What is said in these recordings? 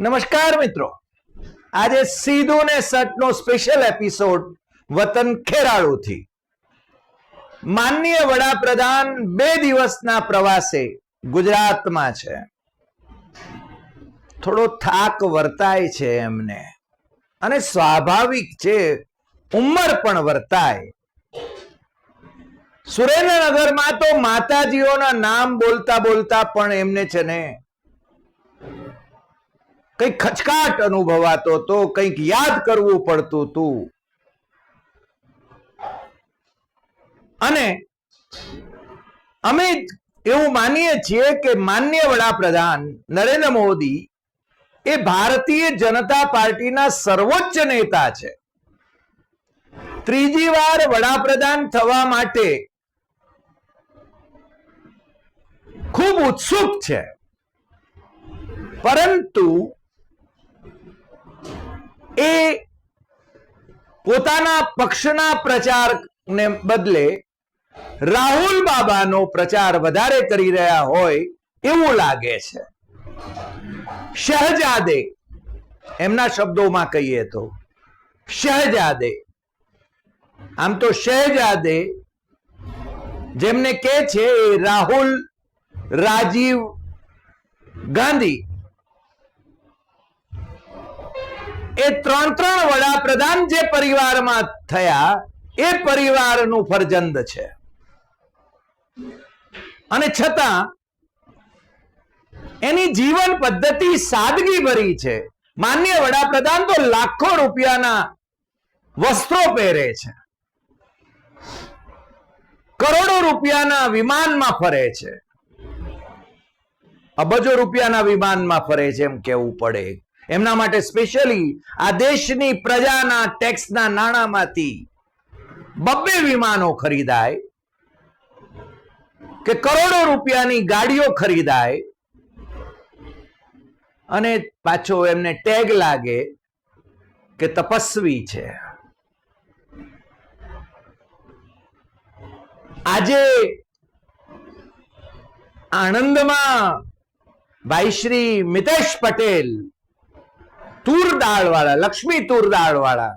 નમસ્કાર મિત્રો. આજે સીધું ને સટનો સ્પેશિયલ એપિસોડ વતન ખેરાળુથી. માનનીય વડાપ્રધાન બે દિવસના પ્રવાસે ગુજરાતમાં છે. થોડો થાક વર્તાય છે એમને. અને સ્વાભાવિક છે, ઉંમર પણ વર્તાય. સુરેન્દ્રનગરમાં તો માતાજીઓના નામ બોલતા બોલતા પણ એમને છે ને કંઈક ખચકાટ અનુભવાતો તો કંઈક યાદ કરવું પડતું હતું અને અમે એવું માનીએ છીએ કે માન્ય વડાપ્રધાન નરેન્દ્ર મોદી એ ભારતીય જનતા પાર્ટીના સર્વોચ્ચ નેતા છે. ત્રીજી વાર વડાપ્રધાન થવા માટે ખૂબ ઉત્સુક છે. પરંતુ એ પોતાના પક્ષના પ્રચારને બદલે રાહુલ બાબાનો પ્રચાર વધારે કરી રહ્યા હોય એવું લાગે છે. શહજાદે, એમના શબ્દોમાં કહીએ તો, શહજાદે, આમ તો શહેજાદે જેમને કે છે એ રાહુલ રાજીવ ગાંધી એ ત્રણ ત્રણ વડાપ્રધાન જે પરિવારમાં થયા, એ પરિવારનું ફરજંદ છે. અને છતાં, એની જીવન પદ્ધતિ સાદગી ભરી છે. માન્ય વડાપ્રધાન તો લાખો રૂપિયાના વસ્ત્રો પહેરે છે. કરોડો રૂપિયાના વિમાનમાં ફરે છે. અબજો રૂપિયાના વિમાનમાં ફરે છે એમ કેવું પડે. એમના માટે સ્પેશિયલી આ દેશની પ્રજાના ટેક્સના નાણામાંથી બબ્બે વિમાનો ખરીદાય, કે કરોડો રૂપિયાની ગાડીઓ ખરીદાય, અને પાછો એમને ટેગ લાગે કે તપસ્વી છે. આજે આણંદમાં ભાઈ શ્રી મિતેશ પટેલ તુર દાળ વાળા લક્ષ્મી તુર દાળ વાળા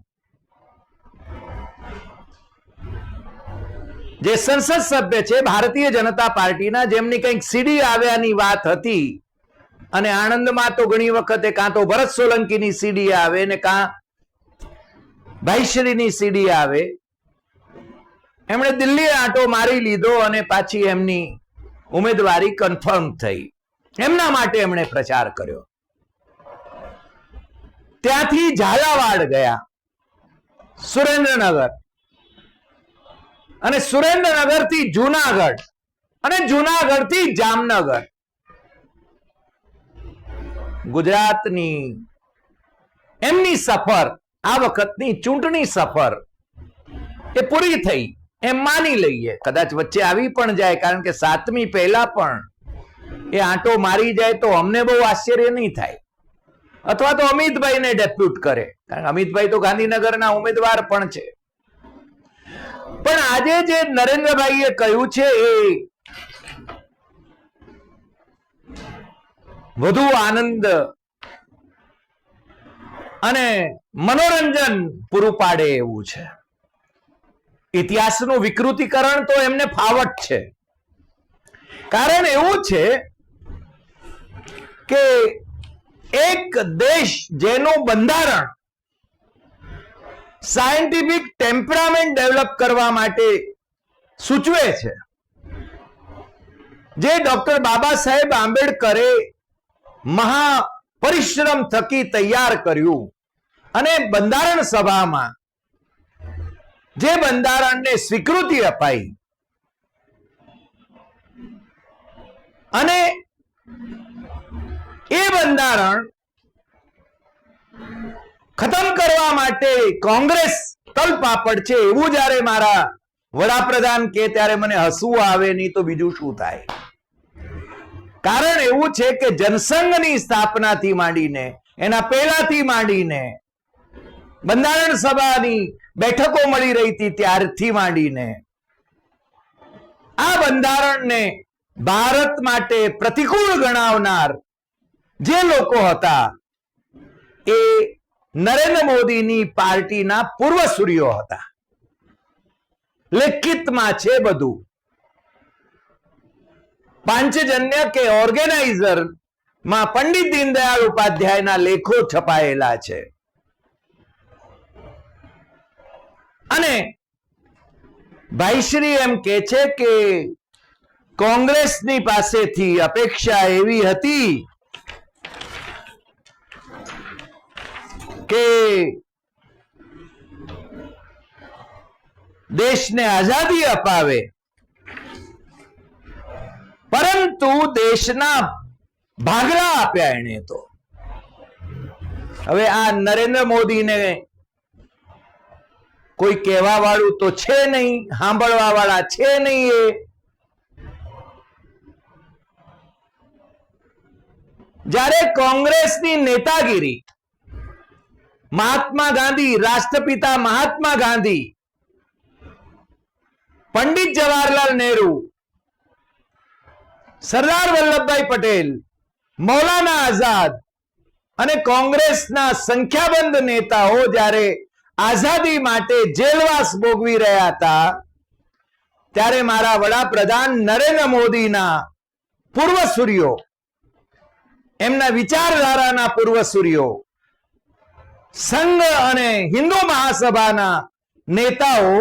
જે સંસદ સભ્ય છે, ભારતીય જનતા પાર્ટીના, જેમની કંઈક સીડી આવ્યાની વાત હતી, અને આણંદમાં તો ઘણી વખતે કાં તો ભરત સોલંકીની સીડી આવે, ને કાં ભાઈશ્રીની સીડી આવે. એમણે દિલ્હી આંટો મારી લીધો અને પાછી એમની ઉમેદવારી કન્ફર્મ થઈ. એમના માટે એમણે પ્રચાર કર્યો. ત્યાંથી ઝાલાવાડ ગયા. સુરેન્દ્રનગર. અને સુરેન્દ્રનગરથી જુનાગઢ. અને જુનાગઢથી જામનગર. ગુજરાતની એમની સફર, આ વખતની ચૂંટણી સફર, એ પૂરી થઈ. એમ માની લઈએ. કદાચ વચ્ચે આવી પણ જાય, કારણ કે સાતમી પહેલા પણ એ આંટો મારી જાય તો અમને બહુ આશ્ચર્ય નહીં થાય. અથવા તો અમિતભાઈને ડેપ્યુટ કરે. કારણ અમિતભાઈ તો ગાંધીનગરના ઉમેદવાર પણ છે. પણ આજે જે નરેન્દ્રભાઈએ કહ્યું છે એ વધુ આનંદ અને મનોરંજન પૂરું પાડે એવું છે. ઇતિહાસનું વિકૃતિકરણ તો એમને ફાવટ છે. કારણ એવું છે કે એક દેશ જેનું બંધારણ સાયન્ટિફિક ટેમ્પરામેન્ટ ડેવલપ કરવા માટે સૂચવે છે. જે ડોક્ટર બાબા સાહેબ આંબેડકરે મહા પરિશ્રમ થકી તૈયાર કર્યું અને બંધારણ સભામાં જે બંધારણને સ્વીકૃતિ અપાઈ અને એ બંધારણ ખતમ કરવા માટે કોંગ્રેસ તલપાપડ છે. એવું જ્યારે મારા વડાપ્રધાન કે ત્યારે મને હસવું આવે નહીં તો બીજું શું થાય? કારણ એવું છે કે જનસંઘની સ્થાપનાથી માંડીને, એના પહેલાથી માંડીને, બંધારણ સભાની બેઠકો મળી રહી હતી ત્યારથી માંડીને, આ બંધારણને ભારત માટે પ્રતિકૂળ ગણાવનાર જે લોકો હતા એ નરેન્દ્ર મોદીની પાર્ટીના પૂર્વસૂરીઓ હતા. લેખિતમાં છે બધું. પાંચજન્ય કે ઓર્ગેનાઇઝરમાં પંડિત દીનદયાળ ઉપાધ્યાયના લેખો છપાયેલા છે. અને ભાઈશ્રી એમ કે છે કે કોંગ્રેસની પાસેથી અપેક્ષા એવી હતી કે દેશને આઝાદી અપાવે. પરંતુ દેશના ભાગલા આપ્યા એને તો. હવે આ નરેન્દ્ર મોદીને કોઈ કહેવા વાળું તો છે નહીં સાંભળવા વાળા છે નહીં એ. જ્યારે કોંગ્રેસની નેતાગીરી મહાત્મા ગાંધી, રાષ્ટ્રપિતા મહાત્મા ગાંધી, પંડિત જવાહરલાલ નહેરુ, સરદાર વલ્લભભાઈ પટેલ, મૌલાના આઝાદ અને કોંગ્રેસના સંખ્યાબંધ નેતાઓ જ્યારે આઝાદી માટે જેલવાસ ભોગવી રહ્યા હતા, ત્યારે મારા વડાપ્રધાન નરેન્દ્ર મોદીના પૂર્વસૂરીઓ, એમના વિચારધારાના પૂર્વસૂરીઓ સંઘ અને હિન્દુ મહાસભાના નેતાઓ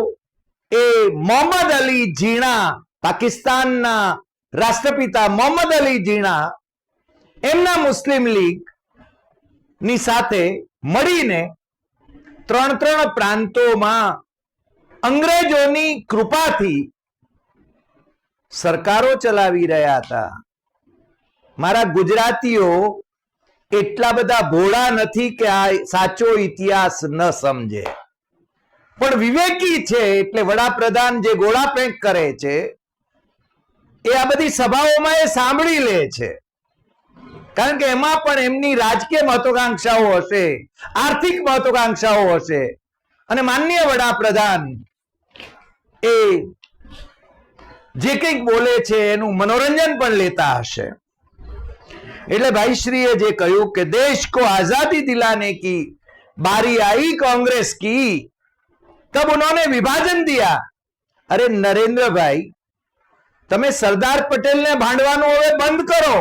એ મોહમ્મદ અલી ઝીણા પાકિસ્તાનના રાષ્ટ્રપિતા મોહમ્મદ અલી ઝીણા એમના મુસ્લિમ લીગની સાથે મળીને ત્રણ ત્રણ પ્રાંતોમાં અંગ્રેજોની કૃપાથી સરકારો ચલાવી રહ્યા હતા. મારા ગુજરાતીઓ એટલા બધા ભોળા નથી કે આ સાચો ઇતિહાસ ન સમજે. પણ વિવેકી છે, એટલે વડાપ્રધાન જે ગોળા પેંક કરે છે, એ આ બધી સભાઓમાં એ સાંભળી લે છે. કારણ કે એમાં પણ એમની રાજકીય મહત્વકાંક્ષાઓ હશે, આર્થિક મહત્વકાંક્ષાઓ હશે, અને માનનીય વડાપ્રધાન એ જે કંઈક બોલે છે, એનું મનોરંજન પણ લેતા હશે. એટલે ભાઈશ્રીએ જે કહ્યું કે દેશ को आजादी दिलाने की बारी आई कांग्रेस की तब उन्होंने विभाजन दिया अरे नरेंद्र भाई તમે સરદાર પટેલને ભાંડવાનું હવે બંધ કરો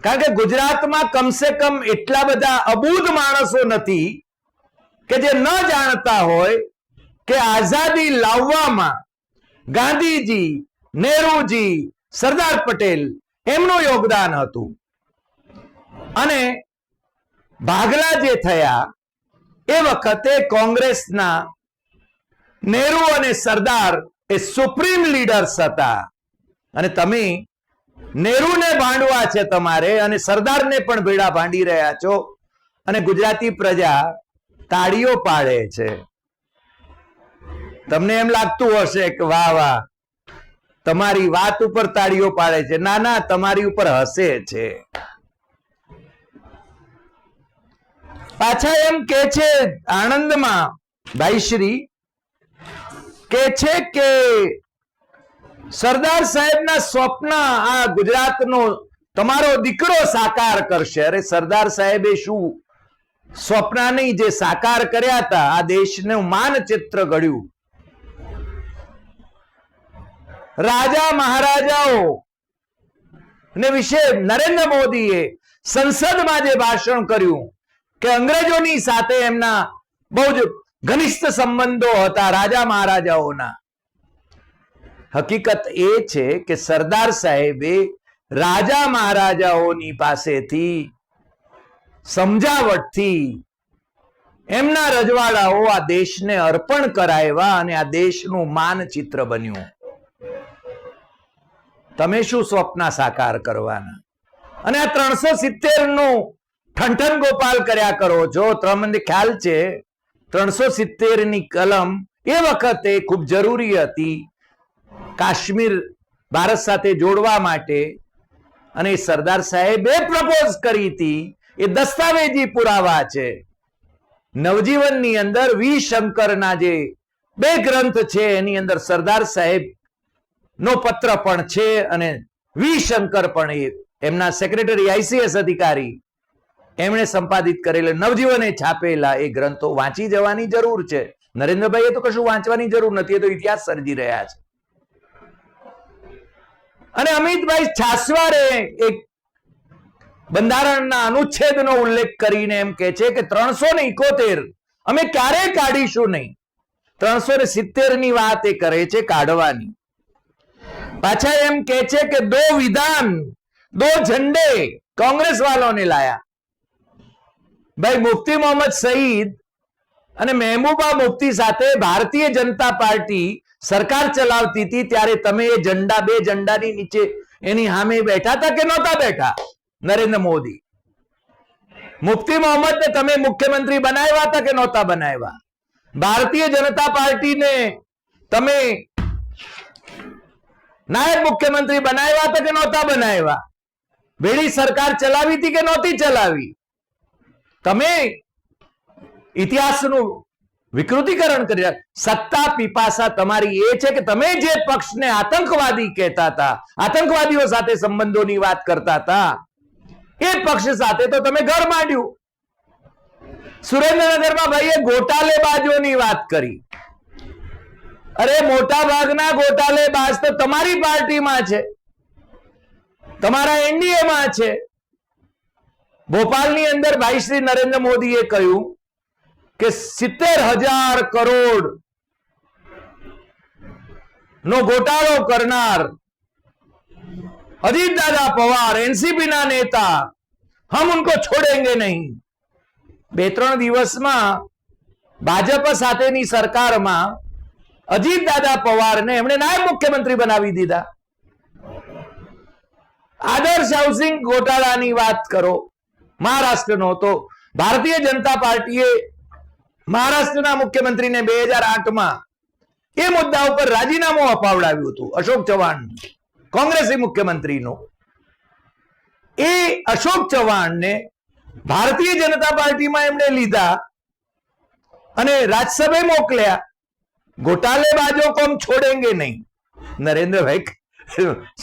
કારણ કે ગુજરાતમાં કમસે કમ એટલા બધા અબૂધ માણસો નથી કે જે ન જાણતા હોય કે આઝાદી લાવવામાં ગાંધીજી નહેરુજી સરદાર પટેલ એમનું યોગદાન હતું. અને ભાગલા જે થયા, એ વખતે કોંગ્રેસના નેહરુ અને સરદાર એ સુપ્રીમ લીડર્સ હતા. અને તમે નેહરુને ભાંડવા છે તમારે અને સરદારને પણ ભેડા ભાંડી રહ્યા છો અને ગુજરાતી પ્રજા તાળીઓ પાડે છે. તમને એમ લાગતું હશે કે વાહ વાહ તમારી વાત ઉપર તાળીઓ પાડે છે. ના ના, તમારી ઉપર હસે છે. પાછા એમ કે છે આણંદમાં ભાઈશ્રી કે છે કે સરદાર સાહેબના સ્વપ્ન આ ગુજરાતનો, તમારો દીકરો સાકાર કરશે. અરે, સરદાર સાહેબે શું સ્વપ્નાની જે સાકાર કર્યા હતા, આ દેશનું માનચિત્ર ઘડ્યું. રાજા મહારાજાઓ ને વિશે નરેન્દ્ર મોદીએ સંસદમાં જે ભાષણ કર્યું કે અંગ્રેજોની સાથે એમના બહુ જ ઘનિષ્ઠ સંબંધો હતા રાજા મહારાજાઓના. હકીકત એ છે કે સરદાર સાહેબે રાજા મહારાજાઓની પાસેથી સમજાવટથી એમના રજવાડાઓ આ દેશને અર્પણ કરાવ્યા અને આ દેશનું માનચિત્ર બન્યું. તમે શું સ્વપ્ન સાકાર કરવાના? અને આ ત્રણસો સિત્તેરનું ઠંઠન ગોપાલ કર્યા કરો. જો તમને ખ્યાલ છે, ત્રણસો સિત્તેરની કલમ એ વખતે ખૂબ જરૂરી હતી કાશ્મીર ભારત સાથે જોડવા માટે. અને સરદાર સાહેબે પ્રપોઝ કરી હતી, એ દસ્તાવેજી પુરાવા છે. નવજીવનની અંદર વી. શંકરના જે બે ગ્રંથ છે, એની અંદર સરદાર સાહેબ નો પત્ર પણ છે અને વી શંકર પણ એમના સેક્રેટરી આઈસીએસ અધિકારી એમણે સંપાદિત કરેલા નવજીવને છાપેલા એ ગ્રંથો વાંચી જવાની જરૂર છે. નરેન્દ્રભાઈએ તો કશું વાંચવાની જરૂર નથી, એ તો ઇતિહાસ સર્જી રહ્યા છે. અને અમિતભાઈ છાસવારે એક બંધારણના અનુચ્છેદનો ઉલ્લેખ કરીને એમ કે છે કે ત્રણસો ને ઇકોતેર અમે ક્યારે કાઢીશું નહીં. ત્રણસો ને સિત્તેરની વાત એ કરે છે કાઢવાની. પાછા એમ કે છે કે દો વિધાન, દો ઝંડે કોંગ્રેસ વાલોને લાયા. ભાઈ મુફતી મોહમ્મદ સઈદ અને મહેબૂબા મુફતી સાથે ભારતીય જનતા પાર્ટી સરકાર ચલાવતી હતી, ત્યારે તમે એ ઝંડા, બે ઝંડાની નીચે એની સામે બેઠા હતા કે નહોતા બેઠા? નરેન્દ્ર મોદી. મુફતી મોહમ્મદ ને તમે મુખ્યમંત્રી બનાવ્યા હતા કે નહોતા બનાવ્યા? ભારતીય જનતા પાર્ટીને તમે નાયબ મુખ્યમંત્રી બનાવ્યા હતા કે નહોતા બનાવ્યા? વેળી સરકાર ચલાવી હતી કે નહોતી ચલાવી? તમે ઇતિહાસનું વિકૃતિકરણ કરી સત્તા પીપાસા તમારી એ છે કે તમે જે પક્ષને આતંકવાદી કહેતા હતા, આતંકવાદીઓ સાથે સંબંધોની વાત કરતા હતા, એ પક્ષ સાથે તો તમે ઘર માંડ્યું. સુરેન્દ્રનગરમાં ભાઈએ ગોટાલેબાજોની વાત કરી. અરે મોટા ભાગના ગોટાલેબાજ તો તમારી પાર્ટીમાં છે. તમારા એનડીએમાં છે. ભોપાલની અંદર ભાઈ શ્રી નરેન્દ્ર મોદીએ કહ્યું કે સિત્તેર હજાર કરોડ નો ગોટાળો કરનાર અજીત દાદા પવાર એનસીપી ના નેતા, હમ ઉનકો છોડેંગે નહીં. બે ત્રણ દિવસમાં ભાજપ સાથેની સરકારમાં અજીત દાદા પવારને એમણે નાયબ મુખ્યમંત્રી બનાવી દીધા. આદર્શ હાઉસિંગ ગોટાળાની વાત કરો. મહારાષ્ટ્રનો તો ભારતીય જનતા પાર્ટીએ મહારાષ્ટ્રના મુખ્યમંત્રીને બે હજાર આઠમાં એ મુદ્દા ઉપર રાજીનામું અપાવડાવ્યું હતું, અશોક ચૌહાણ કોંગ્રેસી મુખ્યમંત્રીનું. એ અશોક ચૌહાણને ભારતીય જનતા પાર્ટીમાં એમણે લીધા અને રાજ્યસભાએ મોકલ્યા. ગોટાલેબાજો કોમ છોડેંગે નહીં. નરેન્દ્રભાઈ,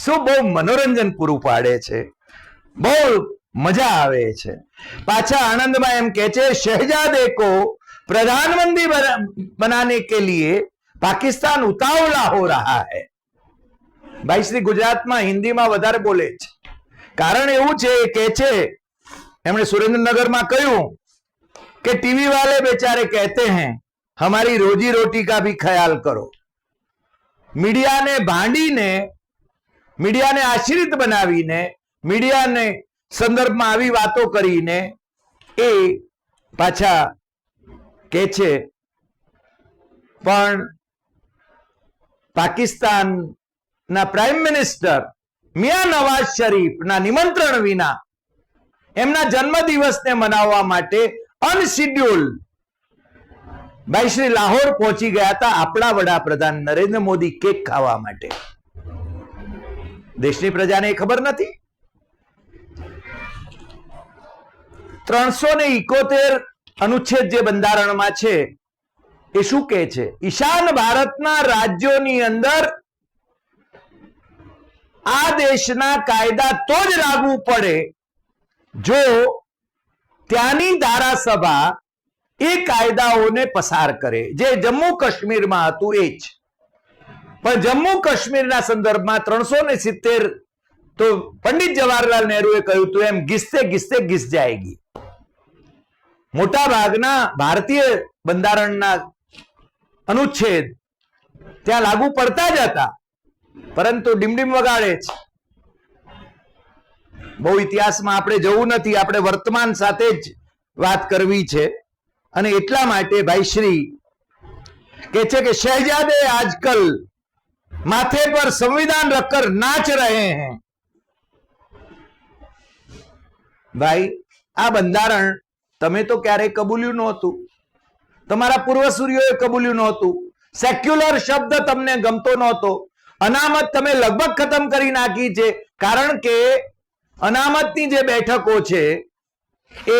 શું બહુ મનોરંજન પૂરું પાડે છે? બહુ મજા આવે છે. પાછા આનંદમાં એમ કે છે, શહેજાદે કો પ્રધાનમંત્રી બનાને કે લીએ પાકિસ્તાન ઉતાવળા હો રહા હૈ. ભાઈ, શ્રી ગુજરાતમાં હિન્દીમાં વધારે બોલે છે. કારણ એવું છે કે છે, એમણે સુરેન્દ્રનગરમાં કહ્યું કે ટીવી વાલે બેચારે કહેતે હૈ हमारी रोजी रोटी का भी ख्याल करो મીડિયાને ભાંડીને મીડિયાને આશ્રિત બનાવીને મીડિયાને સંદર્ભમાં આવી વાતો કરીને એ પાછા કે છે પણ પાકિસ્તાનના પ્રાઇમ મિનિસ્ટર મિયા નવાઝ શરીફના નિમંત્રણ વિના એમના જન્મદિવસને મનાવવા માટે અનશિડ્યુલ ભાઈ, શ્રી લાહોર પહોંચી ગયા હતા આપણા વડાપ્રધાન નરેન્દ્ર મોદી કેક ખાવા માટે. દેશની પ્રજાને ખબર નથી? ત્રણસો ને ઇકોતેર અનુચ્છેદ જે બંધારણમાં છે, એ શું કહે છે? ઈશાન ભારતના રાજ્યોની અંદર આ દેશના કાયદા તો જ લાગુ પડે જો ત્યાંની ધારાસભા એ કાયદાઓને પસાર કરે. જે જમ્મુ કાશ્મીરમાં હતું એ જ. પણ જમ્મુ કાશ્મીરના સંદર્ભમાં ત્રણસો ને સિત્તેર તો પંડિત જવાહરલાલ નહેરુએ કહ્યું હતું એમ ગીસતે ગીસતે ગીસ જાયગી. મોટા ભાગના ભારતીય બંધારણના અનુચ્છેદ ત્યાં લાગુ પડતા જ હતા. પરંતુ ડીમડીમ વગાડે છે. બહુ ઇતિહાસમાં આપણે જવું નથી, આપણે વર્તમાન સાથે જ વાત કરવી છે. અને એટલા માટે ભાઈ શ્રી કે છે કે શહેજાદે આજકલ માથે પર સંવિધાન રખકર નાચ રહે हैं ભાઈ, આ બંધારણ તમે તો ક્યારેય કબૂલ્યું નહોતું. તમારા પૂર્વસૂરીઓએ કબૂલ્યું નહોતું. સેક્યુલર શબ્દ તમને ગમતો નહોતો. અનામત તમે લગભગ ખતમ કરી નાખી છે. કારણ કે અનામતની જે બેઠકો છે, એ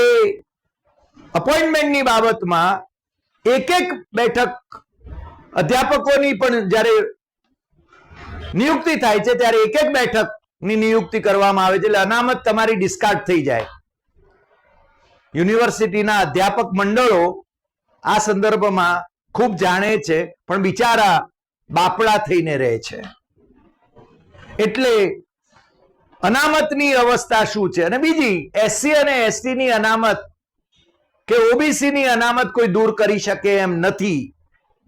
અપોઇન્ટમેન્ટની બાબતમાં એક એક બેઠક અધ્યાપકોની પણ જ્યારે નિયુક્તિ થાય છે, ત્યારે એક એક બેઠકની નિયુક્તિ કરવામાં આવે છે, એટલે અનામત તમારી ડિસ્કાર્ડ થઈ જાય. યુનિવર્સિટીના અધ્યાપક મંડળો આ સંદર્ભમાં ખૂબ જાણે છે, પણ બિચારા બાપડા થઈને રહે છે. એટલે અનામતની અવસ્થા શું છે? અને બીજી એસસી અને એસટી ની અનામત કે ઓબીસી ની અનામત કોઈ દૂર કરી શકે એમ નથી.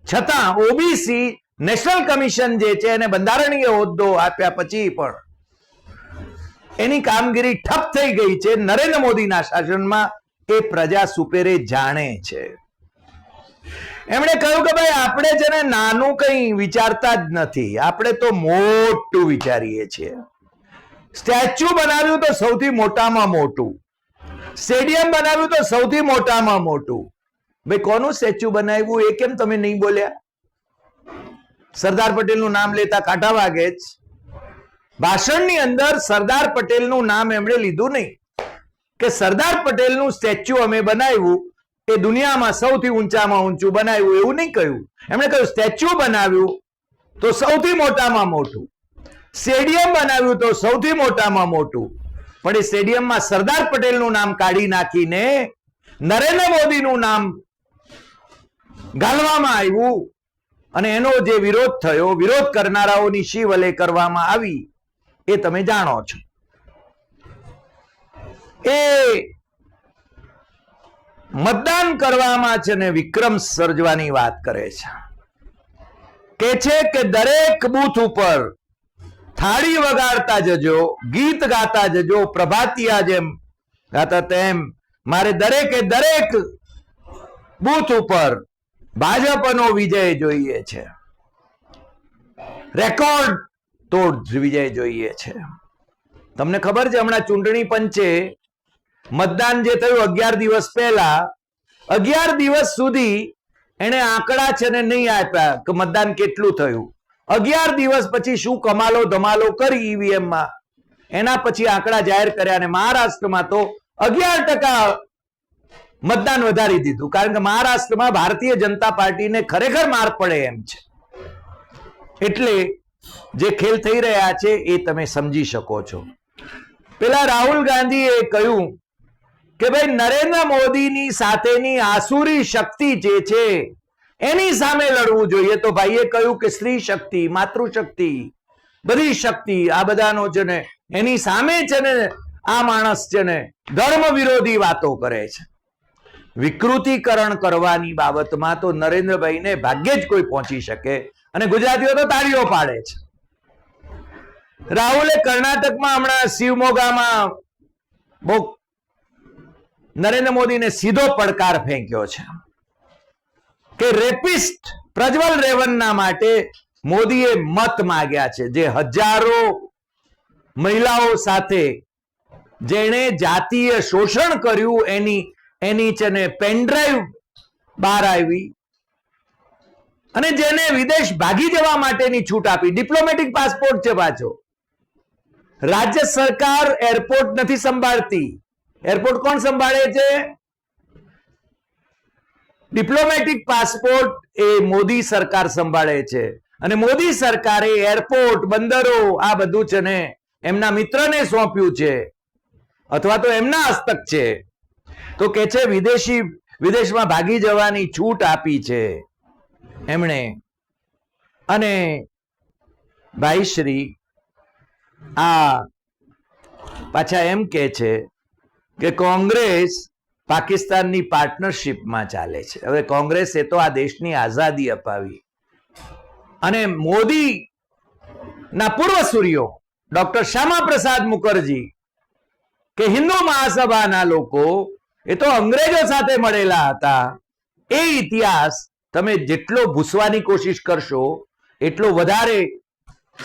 છતાં ઓબીસી નેશનલ કમિશન જે છે એને બંધારણીય હોદ્દો આપ્યા પછી પણ એની કામગીરી ઠપ થઈ ગઈ છે. નરેન્દ્ર મોદીના શાસનમાં એ પ્રજા સુપેરે જાણે છે. એમણે કહ્યું કે ભાઈ આપણે છે ને નાનું કંઈ વિચારતા જ નથી, આપણે તો મોટું વિચારીએ છીએ. સ્ટેચ્યુ બનાવ્યું તો સૌથી મોટામાં મોટું. સ્ટેડિયમ બનાવ્યું તો સૌથી મોટામાં મોટું. ભાઈ, કોનું સ્ટેચ્યુ બનાવ્યું? એ કેમ તમે નહીં બોલ્યા? સરદાર પટેલનું નામ લેતા કાંટા વાગે જ. ભાષણની અંદર સરદાર પટેલનું નામ એમણે લીધું નહીં. કે સરદાર પટેલનું સ્ટેચ્યુ અમે બનાવ્યું, એ દુનિયામાં સૌથી ઊંચામાં ઊંચું બનાવ્યું, એવું નહીં કહ્યું. એમણે કહ્યું, સ્ટેચ્યુ બનાવ્યું તો સૌથી મોટામાં મોટું. સ્ટેડિયમ બનાવ્યું તો સૌથી મોટામાં મોટું. પણ એ સ્ટેડિયમમાં સરદાર પટેલનું નામ કાઢી નાખીને નરેન્દ્ર મોદીનું નામ ગાલવામાં આવ્યું. અને એનો જે વિરોધ થયો, વિરોધ કરનારાઓની શિવલે કરવામાં આવી, એ તમે જાણો છો. એ મતદાન કરવામાં છે ને વિક્રમ સર્જવાની વાત કરે છે. કે છે કે દરેક બૂથ ઉપર થાળી વગાડતા જજો, ગીત ગાતા જજો, પ્રભાતિયા જેમ ગાતા તેમ, મારે દરેકે દરેક બૂથ ઉપર ભાજપનો વિજય જોઈએ છે. રેકોર્ડ તોડ વિજય જોઈએ છે. તમને ખબર છે, હમણાં ચૂંટણી પંચે મતદાન જે થયું અગિયાર દિવસ પહેલા, અગિયાર દિવસ સુધી એને આંકડા છે ને નહીં આપ્યા કે મતદાન કેટલું થયું. અગિયાર દિવસ પછી શું કમાલો ધમાલો કરી ઈવીએમમાં એના પછી આંકડા જાહેર કર્યા અને મહારાષ્ટ્રમાં તો અગિયાર ટકા મતદાન વધારી દીધું. કારણ કે મહારાષ્ટ્રમાં ભારતીય જનતા પાર્ટીને ખરેખર માર પડે એમ છે. એટલે જે ખેલ થઈ રહ્યા છે એ તમે સમજી શકો છો. પેલા રાહુલ ગાંધીએ કહ્યું કે ભાઈ નરેન્દ્ર મોદીની સાથેની આસુરી શક્તિ જે છે એની સામે લડવું જોઈએ તો ભાઈએ કહ્યું કે સ્ત્રી શક્તિ, માતૃશક્તિ, બધી શક્તિ, આ બધાનો છે ને, એની સામે છે ને, આ માણસ છે ને, ધર્મ વિરોધી વાતો કરે છે. વિકૃતિકરણ કરવાની બાબતમાં તો નરેન્દ્રભાઈને ભાગ્યે જ કોઈ પહોંચી શકે અને ગુજરાતીઓ તો તાળીઓ પાડે છે. રાહુલે કર્ણાટકમાં હમણાં શિવમોગામાં બહુ નરેન્દ્ર મોદીને સીધો પડકાર ફેંક્યો છે. કે રેપિસ્ટ પ્રજ્વલ રેવન્ના માટે મોદીએ મત માગ્યા છે. જે હજારો મહિલાઓ સાથે જેણે જાતીય શોષણ કર્યું, એની એની છે પેનડ્રાઈવ બહાર આવી અને જેને વિદેશ ભાગી જવા માટેની છૂટ આપી. ડિપ્લોમેટિક પાસપોર્ટ છે પાછો. રાજ્ય સરકાર એરપોર્ટ નથી સંભાળતી. એરપોર્ટ કોણ સંભાળે છે? ડિપ્લોમેટિક પાસપોર્ટ એ મોદી સરકાર સંભાળે છે. અને મોદી સરકારે એરપોર્ટ બંદરો, આ બધું છે ને એમના મિત્રને સોંપ્યું છે. અથવા તો એમના હસ્તક છે. તો કે છે વિદેશી, વિદેશમાં ભાગી જવાની છૂટ આપી છે. એમણે. અને ભાઈ શ્રી આ પાછા એમ કે છે કે કોંગ્રેસ પાકિસ્તાનની પાર્ટનરશિપમાં ચાલે છે. હવે કોંગ્રેસે તો આ દેશની આઝાદી અપાવી. અને મોદી ના સૂર્યો ડોક્ટર શ્યામા પ્રસાદ મુખર્જી કે હિન્દુ મહાસભાના લોકો, એ તો અંગ્રેજો સાથે મળેલા હતા. એ ઇતિહાસ તમે જેટલો ભૂસવાની કોશિશ કરશો, એટલો વધારે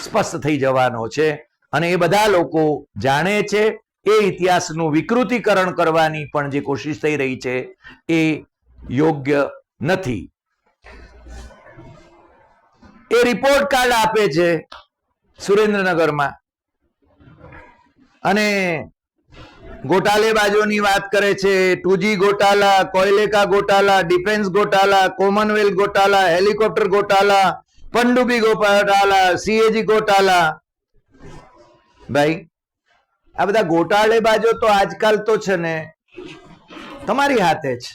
સ્પષ્ટ થઈ જવાનો છે. અને એ બધા લોકો જાણે છે એ ઇતિહાસનું વિકૃતિકરણ કરવાની પણ જે કોશિશ થઈ રહી છે એ યોગ્ય નથી. એ રિપોર્ટ કાર્ડ આપે છે સુરેન્દ્રનગરમાં. અને ગોટાલેબાજોની વાત કરે છે, ટુજી ગોટાલા, કોયલેકા ગોટાલા, ડિફેન્સ ગોટાલા, કોમનવેલ્થ ગોટાલા, હેલિકોપ્ટર ગોટાલા પંડુબી ગોટાલા, સીએજી ગોટાલા. ભાઈ આ બધા ગોટાળેબાજો તો આજકાલ તો છે ને તમારી હાથે છે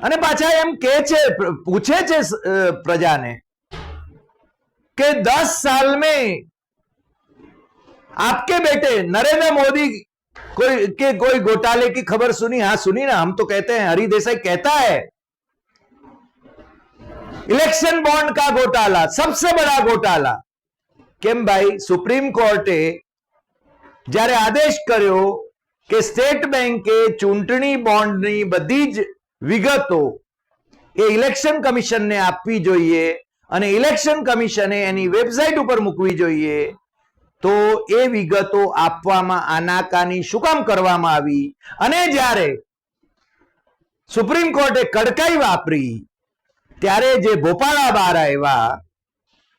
અને પાછા એમ કે છે પ્ર- પૂછે છે અ, પ્રજાને કે દસ સાલ में आपके बेटे नरेंद्र मोदी कोई के कोई घोटाले की खबर सुनी हाँ सुनी ना हम तो कहते हैं हरि देसाई कहता है इलेक्शन बॉन्ड का घोटाला सबसे बड़ा घोटाला કેમ ભાઈ સુપ્રીમ કોર્ટે જ્યારે આદેશ કર્યો કે સ્ટેટ બેન્કે ચૂંટણી બોન્ડની બધી જ વિગતો એ ઇલેક્શન કમિશનને આપવી જોઈએ અને ઇલેક્શન કમિશને એની વેબસાઇટ ઉપર મૂકવી જોઈએ, તો એ વિગતો આપવામાં આનાકાની શું કામ કરવામાં આવી? અને જ્યારે સુપ્રીમ કોર્ટે કડકાઈ વાપરી, ત્યારે જે ભોપાળા બાર આવ્યા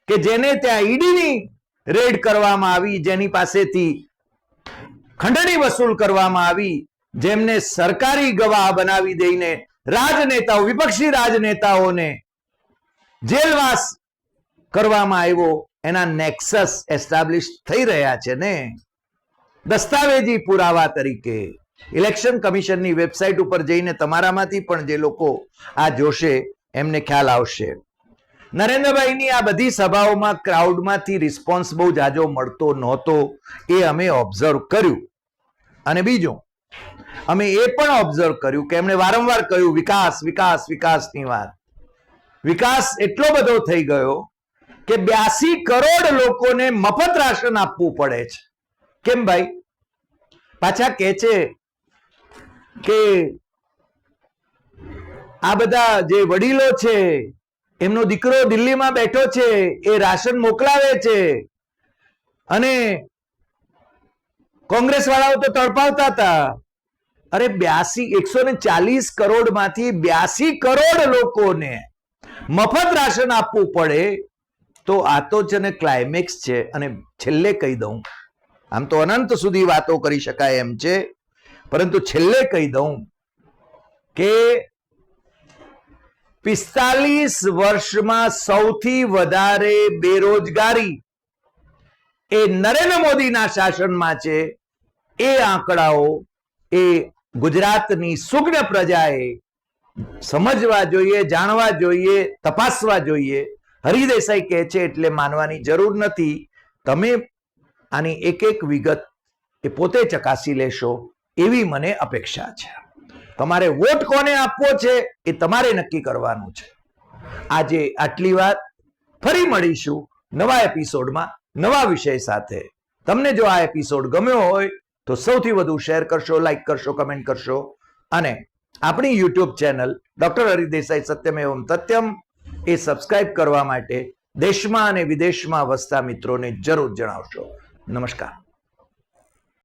કે જેને ત્યાં ઈડીની રેડ કરવામાં આવી, જેની પાસેથી ખંડણી વસૂલ કરવામાં આવી, જેમને સરકારી ગવાહ બનાવી દઈને રાજનેતાઓ, વિપક્ષી રાજનેતાઓને જેલવાસ કરવામાં આવ્યો, એના નેક્સસ એસ્ટાબ્લિશ થઈ રહ્યા છે ને. દસ્તાવેજી પુરાવા તરીકે. ઇલેક્શન કમિશનની વેબસાઇટ ઉપર જઈને તમારામાંથી પણ જે લોકો આ જોશે, એમને ખ્યાલ આવશે. નરેન્દ્રભાઈની આ બધી સભાઓમાં ક્રાઉડમાંથી રિસ્પોન્સ બહુ જાજો મળતો નહોતો, એ અમે ઓબ્ઝર્વ કર્યું. અને બીજું, અમે એ પણ ઓબ્ઝર્વ કર્યું કે એમણે વારંવાર કહ્યું, વિકાસ વિકાસ, વિકાસની વાત. વિકાસ એટલો બધો થઈ ગયો કે બ્યાસી કરોડ લોકોને મફત રાશન આપવું પડે છે. કેમ ભાઈ? પાછા કે છે કે આ બધા જે વડીલો છે, એમનો દીકરો દિલ્હીમાં બેઠો છે, એ રાશન મોકલાવે છે અને કોંગ્રેસ વાળાઓ તો તડપાવતા હતા. અરે બ્યાસી, એકસો ને ચાલીસ કરોડમાંથી બ્યાસી કરોડ લોકોને મફત રાશન આપવું પડે તો આ તો છે ને ક્લાઇમેક્સ છે અને છેલ્લે કહી દઉં, આમ તો અનંત સુધી વાતો કરી શકાય એમ છે, પરંતુ છેલ્લે કહી દઉં કે પિસ્તાલીસ વર્ષમાં સૌથી વધારે બેરોજગારી એ નરેન્દ્ર મોદીના શાસનમાં છે એ આંકડાઓ એ ગુજરાતની સુગ્ન પ્રજાએ સમજવા જોઈએ, જાણવા જોઈએ, તપાસવા જોઈએ. હરિદેસાઈ કહે છે, એટલે માનવાની જરૂર નથી. તમે આની એક એક વિગત એ પોતે ચકાસી લેશો. એવી મને અપેક્ષા છે. તમારે વોટ કોને આપવો છે એ તમારે નક્કી કરવાનું છે. આજે આટલી વાત ફરી મળીશું નવા એપિસોડમાં નવા વિષય સાથે. તમને જો આ એપિસોડ ગમ્યો હોય તો સૌથી વધુ શેર કરશો લાઇક કરશો કમેન્ટ કરશો. અને આપણી યુટ્યુબ ચેનલ ડોક્ટર હરિદેસાઈ સત્યમ એવમ સત્યમ એ સબસ્ક્રાઇબ કરવા માટે દેશમાં અને વિદેશમાં વસતા મિત્રોને જરૂર જણાવશો. નમસ્કાર.